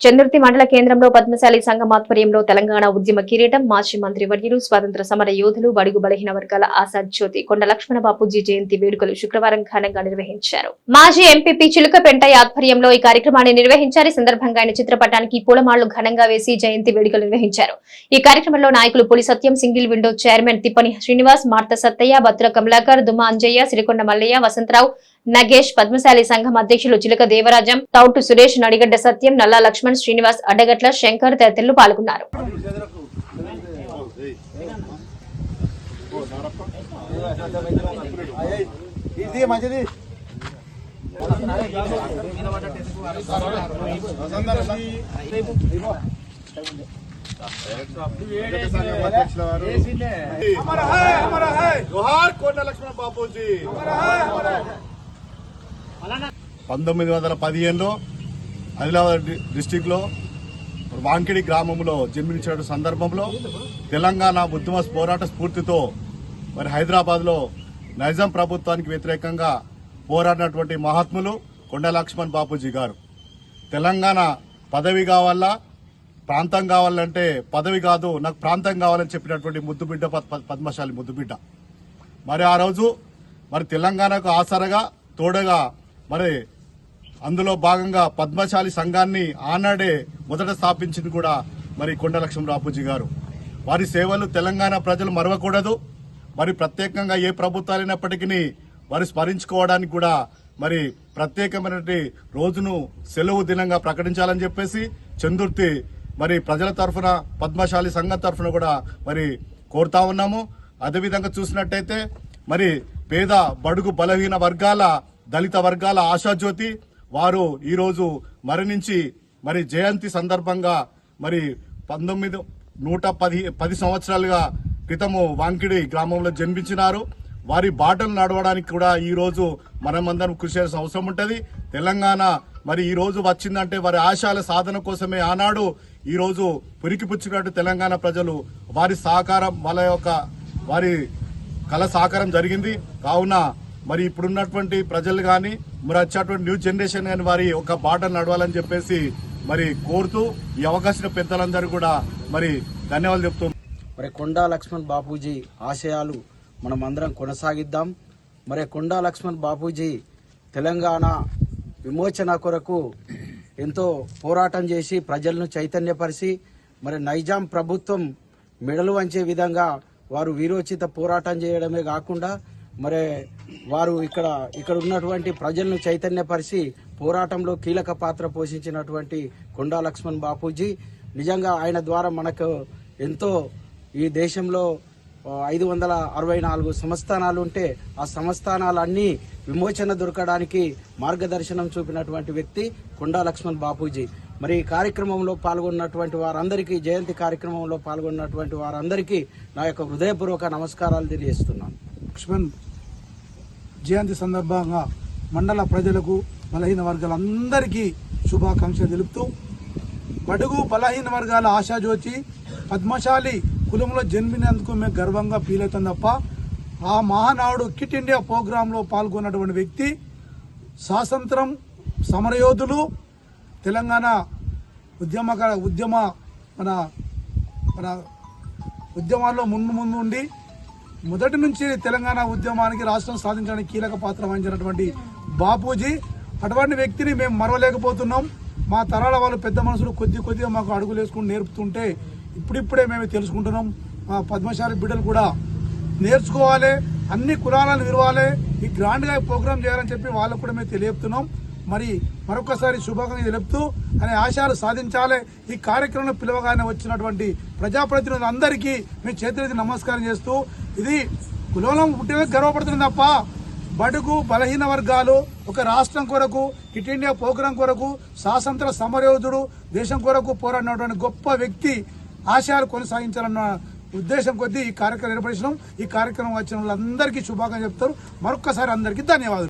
చంద్రుతి మండల కేంద్రంలో పద్మశాలి సంఘం ఆధ్వర్యంలో తెలంగాణ ఉద్యమ కిరీటం మాజీ మంత్రి వర్యులు స్వాతంత్ర సమర యోధులు బడుగు బలహీన వర్గాల ఆసాద్ జ్యోతి కొండ లక్ష్మణ బాపూజీ జయంతి వేడుకలు శుక్రవారం ఘనంగా నిర్వహించారు. మాజీ ఎంపీపీ చిలుక పెంటయ్య ఆధ్వర్యంలో ఈ కార్యక్రమాన్ని నిర్వహించారు. సందర్భంగా ఆయన చిత్రపటానికి పూలమాళ్ళు ఘనంగా వేసి జయంతి వేడుకలు నిర్వహించారు. ఈ కార్యక్రమంలో నాయకులు Puli Satyam single window chairman Tippani Srinivas Marta Sattaiah Bhadra Kamalakar Duma Anjaiah Sirikonda Mallaiah Vasantharao Nagesh Padmashali సంఘం అధ్యక్షులు చిలక దేవరాజం తౌటు సురేష్ నడిగడ్డ సత్యం నల్లా లక్ష్మణ్ శ్రీనివాస్ అడ్డగట్ల శంకర్ తదితరులు పాల్గొన్నారు. ఇది మంచిది లక్ష్మణ బాపూజీ. పంతొమ్మిది వందల పదిహేనులో ఆదిలాబాద్ డిస్టిక్లో డిస్టిక్లో వాంకిడి గ్రామంలో జన్మించిన సందర్భంలో తెలంగాణ ఉద్యమ పోరాట స్ఫూర్తితో మరి హైదరాబాద్లో నైజాం ప్రభుత్వానికి వ్యతిరేకంగా పోరాడినటువంటి మహాత్ములు కొండ లక్ష్మణ్ బాపూజీ గారు. తెలంగాణ పదవి కావాలా? ప్రాంతం కావాలంటే పదవి కాదు నాకు ప్రాంతం కావాలని చెప్పినటువంటి ముద్దుబిడ్డ పద్మశాలి ముద్దుబిడ్డ. మరి ఆ రోజు మరి తెలంగాణకు ఆసరగా తోడగా మరి అందులో భాగంగా పద్మశాలి సంఘాన్ని ఆనాడే మొదట స్థాపించింది కూడా మరి కొండలక్ష్మ రాపూజీ గారు. వారి సేవలు తెలంగాణ ప్రజలు మరవకూడదు. మరి ప్రత్యేకంగా ఏ ప్రభుత్వాలైనప్పటికీ వారు స్మరించుకోవడానికి కూడా మరి ప్రత్యేకమైనటువంటి రోజును సెలవు దినంగా ప్రకటించాలని చెప్పేసి చందుర్తి మరి ప్రజల తరఫున పద్మశాలి సంఘం తరఫున కూడా మరి కోరుతా ఉన్నాము. అదేవిధంగా చూసినట్టయితే మరి పేద బడుగు బలహీన వర్గాల దళిత వర్గాల ఆశాజ్యోతి వారు ఈరోజు మరణించి మరి జయంతి సందర్భంగా మరి పంతొమ్మిది నూట పది పది సంవత్సరాలుగా క్రితము వాంకిడి గ్రామంలో జన్మించినారు. వారి బాటలు నడవడానికి కూడా ఈ రోజు మనమందరం కృషి చేయాల్సిన అవసరం ఉంటుంది. తెలంగాణ మరి ఈ రోజు వచ్చిందంటే వారి ఆశయాల సాధన కోసమే ఆనాడు ఈరోజు రోజు పురికిపుచ్చినట్టు తెలంగాణ ప్రజలు వారి సహకారం వాళ్ళ యొక్క వారి కళ సహకారం జరిగింది. కావున మరి ఇప్పుడున్నటువంటి ప్రజలు కానీ మరి వచ్చేటువంటి న్యూ జనరేషన్ కానీ వారి ఒక బాట నడవాలని చెప్పేసి మరి కోరుతూ ఈ అవకాశం పెద్దలందరూ కూడా మరి ధన్యవాదాలు చెప్తూ మరి కొండా లక్ష్మణ్ బాపూజీ ఆశయాలు మనం అందరం కొనసాగిద్దాం. మరి కొండా లక్ష్మణ్ బాపూజీ తెలంగాణ విమోచన కొరకు ఎంతో పోరాటం చేసి ప్రజలను చైతన్యపరిచి మరి నైజాం ప్రభుత్వం మెడలు వంచే విధంగా వారు వీరోచిత పోరాటం చేయడమే కాకుండా మరి వారు ఇక్కడ ఇక్కడ ఉన్నటువంటి ప్రజలను చైతన్యపరిచి పోరాటంలో కీలక పాత్ర పోషించినటువంటి కొండా లక్ష్మణ్ బాపూజీ నిజంగా ఆయన ద్వారా మనకు ఎంతో ఈ దేశంలో ఐదు వందల అరవై నాలుగు సంస్థానాలు ఉంటే ఆ సంస్థానాలన్నీ విమోచన దొరకడానికి మార్గదర్శనం చూపినటువంటి వ్యక్తి కొండా లక్ష్మణ్ బాపూజీ. మరి ఈ కార్యక్రమంలో పాల్గొన్నటువంటి వారందరికీ జయంతి కార్యక్రమంలో పాల్గొన్నటువంటి వారందరికీ నా యొక్క హృదయపూర్వక నమస్కారాలు తెలియజేస్తున్నాను. లక్ష్మణ్ జయంతి సందర్భంగా మండల ప్రజలకు బలహీన వర్గాలందరికీ శుభాకాంక్షలు తెలుపుతూ బడుగు బలహీన వర్గాల ఆశాజ్యోతి పద్మశాలి కులంలో జన్మినందుకు మేము గర్వంగా ఫీల్ అవుతాం తప్ప ఆ మహానాడు కిట్ ఇండియా ప్రోగ్రాంలో పాల్గొన్నటువంటి వ్యక్తి స్వాతంత్రం సమరయోధులు తెలంగాణ ఉద్యమ ఉద్యమ మన మన ఉద్యమాల్లో ముందు ముందు ఉండి మొదటి నుంచి తెలంగాణ ఉద్యమానికి రాష్ట్రం సాధించడానికి కీలక పాత్ర వహించినటువంటి బాపూజీ అటువంటి వ్యక్తిని మేము మరవలేకపోతున్నాం. మా తరాల వాళ్ళు పెద్ద మనుషులు కొద్ది కొద్దిగా మాకు అడుగులు వేసుకుని నేర్పుతుంటే ఇప్పుడిప్పుడే మేము తెలుసుకుంటున్నాం. మా పద్మశాలి బిడ్డలు కూడా నేర్చుకోవాలి అన్ని కులాలను విరవాలి ఈ గ్రాండ్గా ప్రోగ్రామ్ చేయాలని చెప్పి వాళ్ళకు కూడా మేము తెలియపుతున్నాం మరి మరొకసారి శుభాకాంక్షలు తెలుపుతూ అనే ఆశయాలు సాధించాలి. ఈ కార్యక్రమం పిలవగానే వచ్చినటువంటి ప్రజాప్రతినిధులందరికీ మీ చేతులకి నమస్కారం చేస్తూ ఇది కులంలో పుట్టిన గర్వపడుతుంది తప్ప బడుగు బలహీన వర్గాలు ఒక రాష్ట్రం కొరకు కిట్ ఇండియా ప్రోగ్రాం కొరకు స్వాతంత్ర సమరయోధుడు దేశం కొరకు పోరాడినటువంటి గొప్ప వ్యక్తి ఆశయాలు కొనసాగించాలన్న ఉద్దేశం కొద్దీ ఈ కార్యక్రమం ఏర్పరిచినాం ఈ కార్యక్రమం వచ్చిన వాళ్ళందరికీ శుభాకాంక్షలు చెప్తారు. మరొక్కసారి అందరికీ ధన్యవాదాలు.